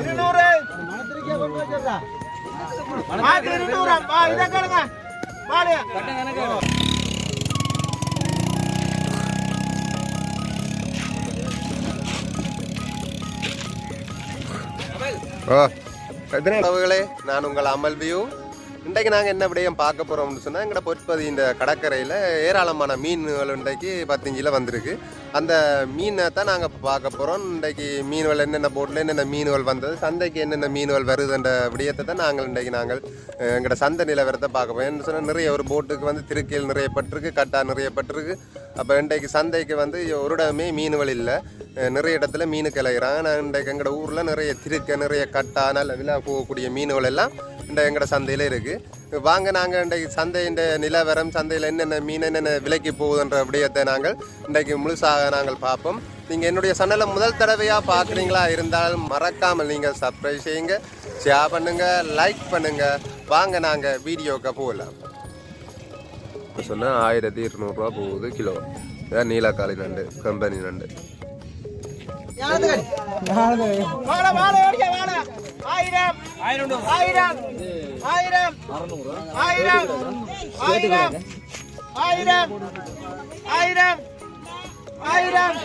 இருநூறு. மனத்திற்கே கொண்டு வச்சிருந்தா மாத்திரை இருநூறு இதா கேளுங்க. பாடு கட்ட கணக்கு உறவுகளே நான் உங்கள் அமல்வியூ இன்றைக்கு நாங்கள் என்ன விடயம் பார்க்க போகிறோம்னு சொன்னால் எங்களோட பொற்பதி இந்த கடற்கரையில் ஏராளமான மீன்கள் இன்றைக்கு பத்தஞ்சில் வந்திருக்கு. அந்த மீனை தான் நாங்கள் பார்க்க போகிறோம் இன்றைக்கு மீன்கள் என்னென்ன போட்டில் என்னென்ன மீன்கள் வந்தது சந்தைக்கு என்னென்ன மீன்கள் வருதுன்ற விடயத்தை தான் நாங்கள் இன்றைக்கு நாங்கள் எங்களோட சந்தை நிலவரத்தை பார்க்க போகிறோம் என்ன சொன்னால் நிறைய ஒரு போட்டுக்கு வந்து திருக்கையில் நிறையப்பட்டிருக்கு கட்டா நிறையப்பட்டிருக்கு அப்போ இன்றைக்கு சந்தைக்கு வந்து ஒரு இடமே மீன்கள் இல்லை. நிறைய இடத்துல மீன் கிளைகிறாங்க நான் இன்றைக்கு எங்களோட ஊரில் நிறைய திருக்க நிறைய கட்டா நல்ல விழா போகக்கூடிய மீன்கள் எல்லாம் இந்த எங்களோட சந்தையில் இருக்குது வாங்க நாங்கள் இன்றைக்கு சந்தையின் நிலவரம் சந்தையில் என்னென்ன மீன் என்னென்ன விலைக்கு போகுதுன்ற விடயத்தை நாங்கள் இன்றைக்கு முழுசாக நாங்கள் பார்ப்போம். நீங்கள் என்னுடைய சன்னலை முதல் தடவையாக பார்க்குறீங்களா இருந்தால் மறக்காமல் நீங்கள் சப்ஸ்கிரைப் செய்யுங்க ஷேர் பண்ணுங்கள் லைக் பண்ணுங்கள் வாங்க நாங்கள் வீடியோக்கு போகலாம். சொன்னால் ஆயிரத்தி இருநூறுவா போகுது கிலோ. இதான் நீலக்காளி நண்டு கம்பெனி நண்டு. ஆயிரம் வாழ ஓடிய வாழ ஆயிரம் ஆயிரம் ஆயிரம் ஆயிரம் ஆயிரம் ஆயிரம் ஆயிரம் ஆயிரம்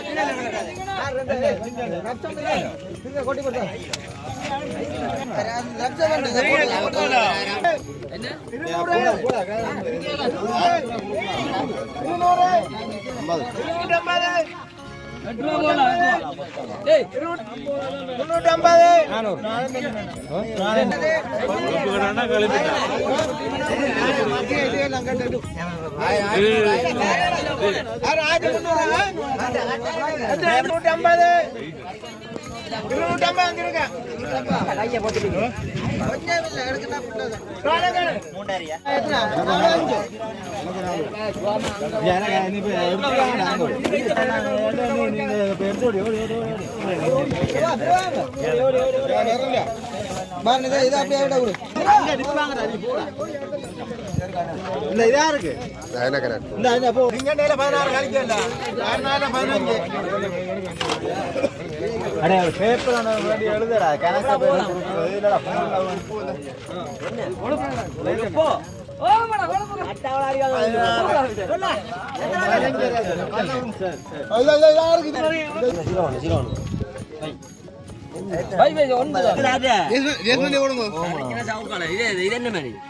ஆயிரம். నూట ఎంబై இருநூற்றம்பது வந்துருங்க இந்த இதா இருக்கு பதினாறு கழிக்கல பதினாறு அடே பேப்பர் வேண்டி எழுதுடா. கணக்கு இல்லடா இல்ல இல்ல இதா இருக்கு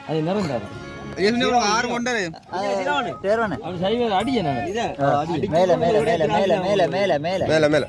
அது நிறந்தாரு மேல மேல மேல மேல மேல மேல. மேல மேலே.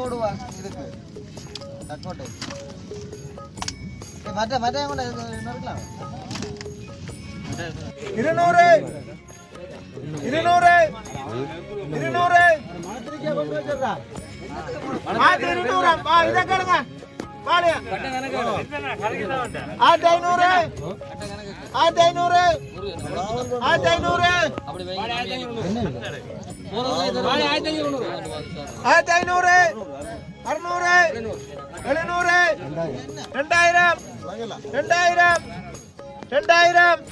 ஓடுவா இதுக்கு தட்போட்டை மற்ற மற்ற கூட இருக்கலாம் இருநூறு இருநூறு இருநூறு ஆயிரத்தி ஐநூறு. ஆயிரத்தி ஐநூறு. ஆயிரத்தி ஐநூறு ஆயிரத்தி ஐநூறு அறுநூறு எழுநூறு ரெண்டாயிரம் ரெண்டாயிரம் ரெண்டாயிரம்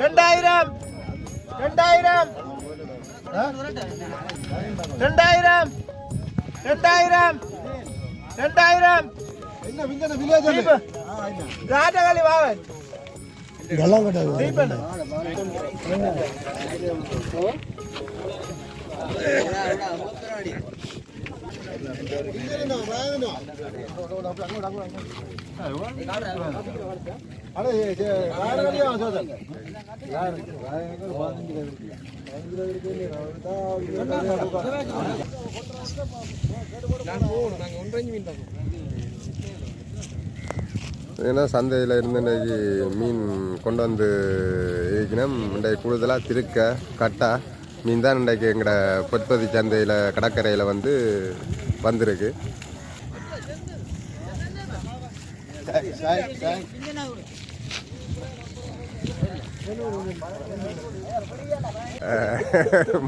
ரெண்டாயிரம் ரெண்டாயிரம் ஆ? ரெண்டாயிரம் ரெண்டாயிரம் ரெண்டாயிரம் தீபு. ஏன்னா சந்தையில் இருந்து இன்றைக்கி மீன் கொண்டு வந்து இன்றைக்கு கூடுதலாக திருக்க கட்டா. மீன் தான் இன்றைக்கு எங்களோட பொற்பதி சந்தையில் கடற்கரையில் வந்து வந்திருக்கு.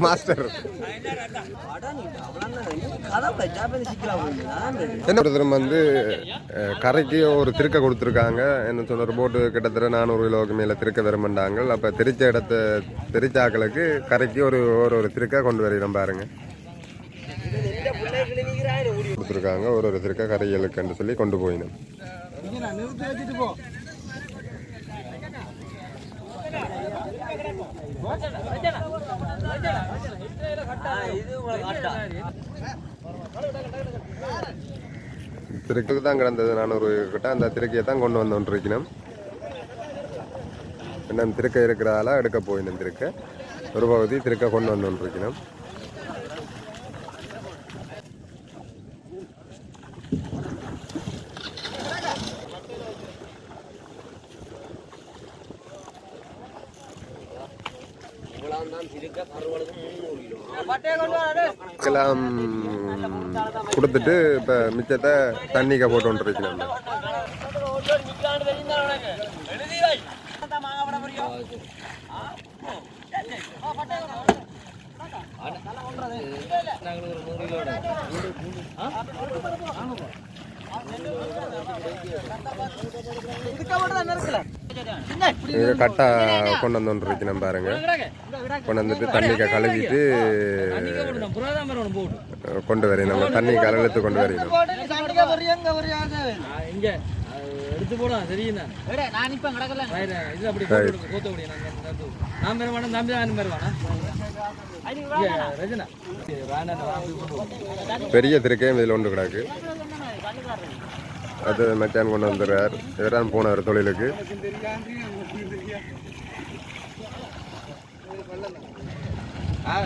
மாஸ்டர். என்ன ஒருத்தரும் வந்து கரைக்கு ஒரு திருக்க கொடுத்துருக்காங்க. என்ன சொன்ன ஒரு போட்டு கிட்டத்தட்ட நானூறு கிலோவுக்கு மேலே திருக்க விரும்பண்டாங்க அப்போ திருச்ச இடத்த தெரிச்சாக்களுக்கு கரைக்கு ஒரு ஒரு ஒரு திருக்க கொண்டு வருகிறோம் பாருங்க. கொடுத்துருக்காங்க ஒரு ஒரு திருக்க கரைகளுக்குன்னு சொல்லி கொண்டு போயினோம். திருக்கு தான் கிடந்தது நானூறு கிட்ட. அந்த திருக்கையை தான் கொண்டு வந்து இன்னும் திருக்க இருக்கிறதால எடுக்க போயினும் திருக்க. ஒரு பகுதி திருக்க கொண்டு வந்து எல்லாம் கொடுத்துட்டு இப்போ மிச்சத்தை தண்ணிக்க போட்டு வந்துருச்சு நம்ம நாங்கள் ஒரு நூறு கிலோட இது கட்டாக கொண்டு வந்து நம்ம பாருங்க. கொண்டு வந்துட்டு தண்ணிக்க கழுவிட்டு கொண்டு வரையும் நம்ம தண்ணி கலழுத்து கொண்டு வரணும் எடுத்து நான் இப்ப கிடக்கல இது அப்படி நான் தம்பி தான் பெரிய திருக்கையும் இதில் ஒன்று கிடக்கு. அது மச்சான் கொண்டு வந்துடுறார். இவரான் போனார் தொழிலுக்கு.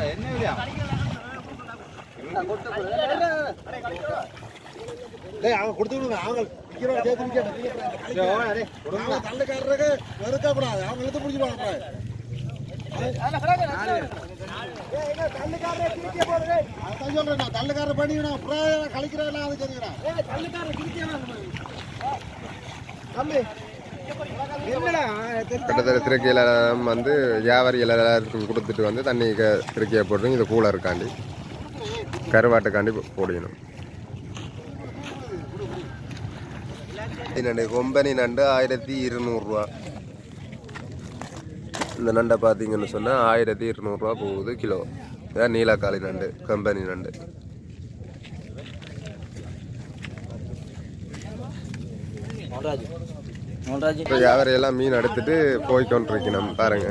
என்ன இல்லையா டேய் அவங்க கொடுத்து விடுங்க அவங்க தள்ளுக்காரருக்கு வெறுக்க கூடாது அவங்க இழுத்து பிடிச்சிருவாங்க அதான் சொல்றேன் நான் பண்ணிக்கணும் அப்புறம் கழிக்கிறேன் அது தெரியுறேன் தம்பி கிட்டத்தட்ட திருக்கையில் வந்து வியாபாரிகள் எல்லாருக்கும் கொடுத்துட்டு வந்து தண்ணி க- திருக்கையை போட்டு இது கூலருக்காண்டி கருவாட்டுக்காண்டி போடணும் நண்டு கொம்பனி நண்டு ஆயிரத்தி இருநூறுவா இந்த நண்டை பார்த்தீங்கன்னு சொன்னால் ஆயிரத்தி இருநூறுவா போகுது கிலோ. இதான் நீலக்காளி நண்டு கம்பெனி நண்டு. இப்போ வியாபாரி எல்லாம் மீன் எடுத்துட்டு போய் கொண்டிருக்கணும் பாருங்க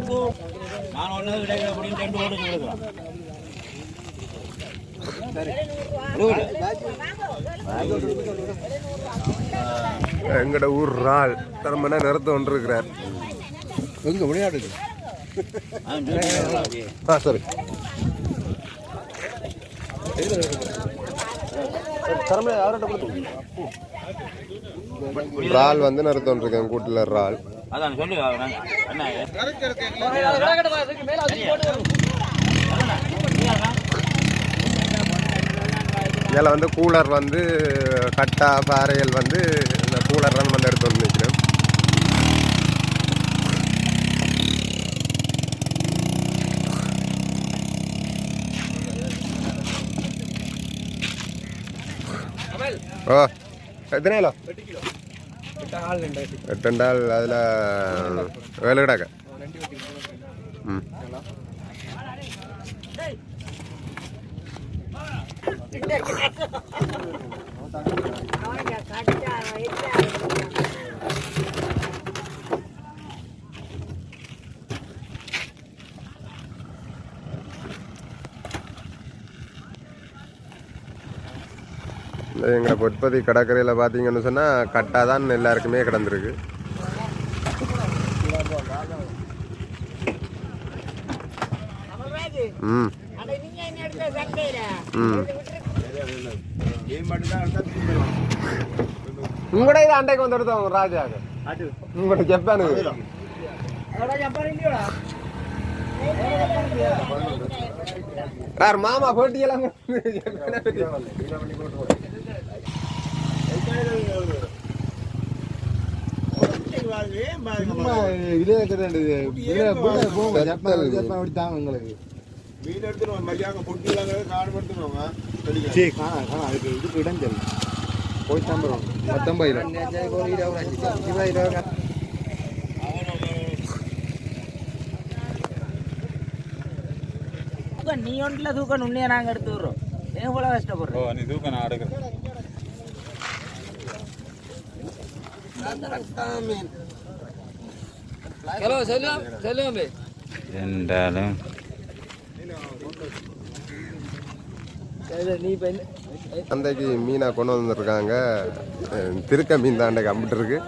எங்கட ஊர் ரால். தரமனா நிறுத்த கொண்டிருக்கிறார் எங்க விளையாடுது? ஆ சரி. ரால் வந்து நிறுத்த கொண்டிருக்கேன் கூட்டில் ரால். அதான் சொல்லு அண்ணா இதில் வந்து கூலர் வந்து கட்டா பாறைகள் வந்து இந்த கூலர் தான் வந்து எடுத்து வந்து நிற்கிறேன் ஓ எத்தனை கிலோ? எட்டுண்டால் அதில் வேலை கிடக்க. ம். எங்களை பொற்பதி கடற்கரையில் பார்த்தீங்கன்னு சொன்னால் கட்டாக தான் எல்லாருக்குமே கிடந்திருக்கு. ம். உங்களோட இது அண்டைக்கு வந்து எடுத்தோம் ராஜாக்கு உங்களோட ஜப்பானுக்கு. யார் மாமா போட்டியெல்லாம் சும்மா இதுல இருக்கிறது இதுல போங்க, போங்க ஜப்பான் ஜப்பான் அப்படி தாங்க உங்களுக்கு மீன் எடுத்துருவோம் மதியாங்க பொட்டிலாங்க காடுபடுத்துருவோங்க சரி அதுக்கு இதுக்கு இடம் சரி போய் தம்புறோம் பத்தொன்பது நீ ஒன்றுல தூக்கம் உண்மையை நாங்கள் எடுத்து விடுறோம். ஏன் போல கஷ்டப்படுறோம் நீ தூக்கம் நான் எடுக்கிறேன் ஹலோ செல்லும் செல்லும் பே என்றாலும் நீ இப்போ அன்றைக்கு மீனை கொண்டு வந்திருக்காங்க. திருக்க மீன் தான் அன்றைக்கு அம்பிட்டு இருக்கு.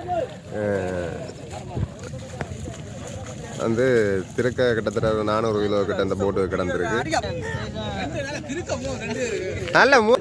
வந்து திருக்க கிட்டத்தட்ட ஒரு நானூறு கிலோ கிட்ட இந்த போட்டு கிடந்திருக்கு. நல்ல மூ-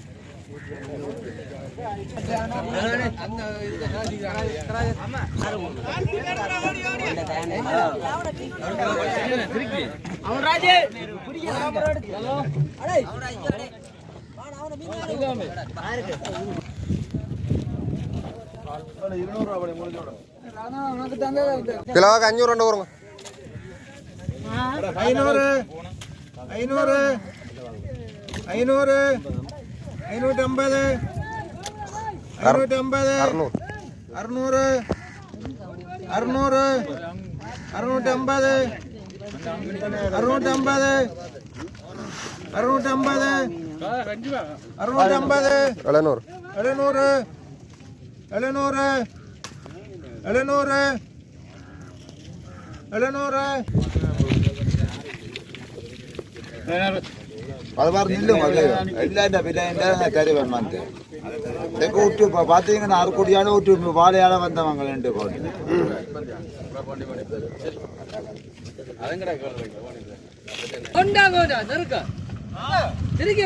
அவன் ராஜே கிலோவுக்கு அஞ்சூறு ரெண்டு வருங்க ஐநூறு ஐநூறு ஐநூறு. ஐநூற்றம்பது ஐநூற்றம்பது அறுநூறு. அறுநூறு. அறுநூறு. அறுநூற்றம்பது அறுநூற்றம்பது அறுநூற்றம்பது அறுநூற்றம்பது எழுநூறு. எழுநூறு. எழுநூறு. எழுநூறு. எழுநூறு. பதினாறு நில்லும் இல்லாண்ட பிள்ளைங்க கறி வேணுமான்ட்டு தெற்கு விட்டு இப்போ பார்த்தீங்கன்னா அரைக்குடியால விட்டு வாழையால வந்தவங்க ரெண்டு கோடி கொண்டாங்க நெருக்க திருக்கி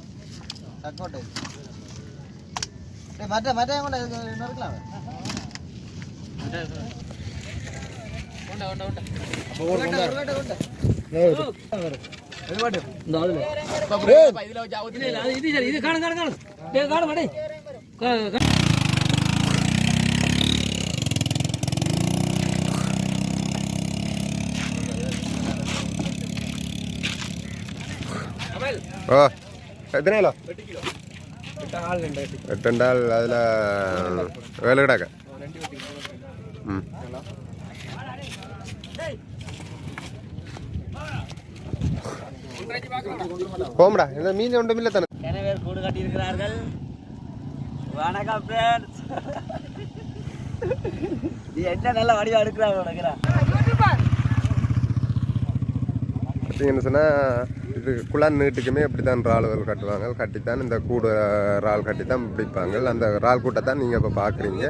தக்கோட்டை. மற்ற மற்ற கொண்ட அது இது இது காணு, காணு, காணு. டேய், காணுமா, கிலோ? எட்டுண்டால் அதில் வேலை கிடக்க ம். போம்டா இந்த மீன் ஒன்றும் இல்லை தானே. கூடு கட்டி இருக்கிறார்கள் வணக்கம் ஃப்ரெண்ட்ஸ் நீ என்ன நல்ல வடிவா எடுக்கிறாங்க உனக்குறா பார்த்தீங்கன்னு சொன்னால் குழான் நீட்டுக்குமே இப்படி தான் இறால்கள் கட்டுவாங்க. கட்டித்தான் இந்த கூடு இறால் கட்டி தான் பிடிப்பாங்க. அந்த இறால் கூட்டத்தான் நீங்கள் இப்போ பார்க்குறீங்க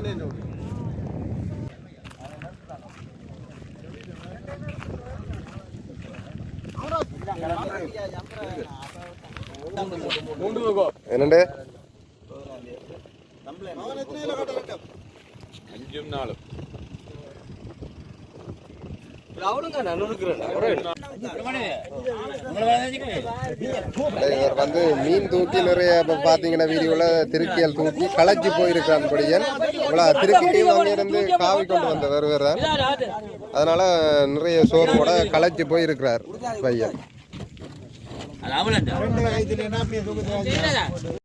என்னண்டு? அஞ்சும் அவனுங்க நான் இருக்கிறேன் இவர் வந்து மீன் தூக்கி நிறைய இப்போ பார்த்தீங்கன்னா வீடியோவில் திருக்கியல் தூக்கி களைச்சி போயிருக்கான் கொடியன். இவ்வளோ திருக்கியும் அங்கிருந்து காவி கொண்டு வந்த வருவர் தான். அதனால நிறைய சோர்வோட களைச்சி போயிருக்கிறார் பையன்.